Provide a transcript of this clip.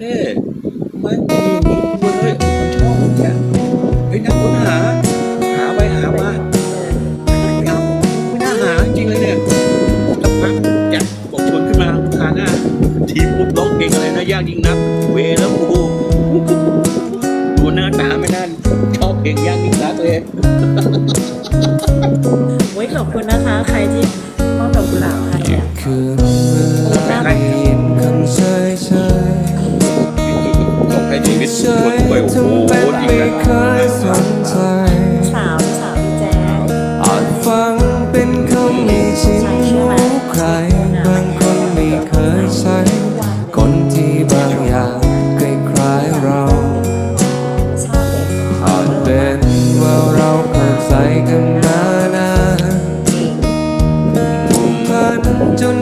เน่ไม่มีมีคนเลยคนชอบเนี่ยเฮ้ยนักค้นหา หาไปหามาไม่เอาไม่น่าหาจริงเลยเนี่ยสักพักอยากบอกชวนขึ้นมาหาหน้า ทีมปุ๊บร้องเพลงอะไรนะยากยิ่งนัก เวแล้วกูดูหน้าตาไม่น่าชอบเพลงยากยิ่งนักเลยโอ้ยขอบคุณนะคะ ใครที่มอบดอกกุหลาบให้อะคืน คนป่วยโอ้โหจริงนะสาวสาวพี่แจ๊ดอ่านฟังเป็นคำที่ฉันรู้ใครบางคนไม่เคยใช้ คนที่บางอย่างคล้เราอาจเป็นว่าเราเคยใสกันนานผูกพันจน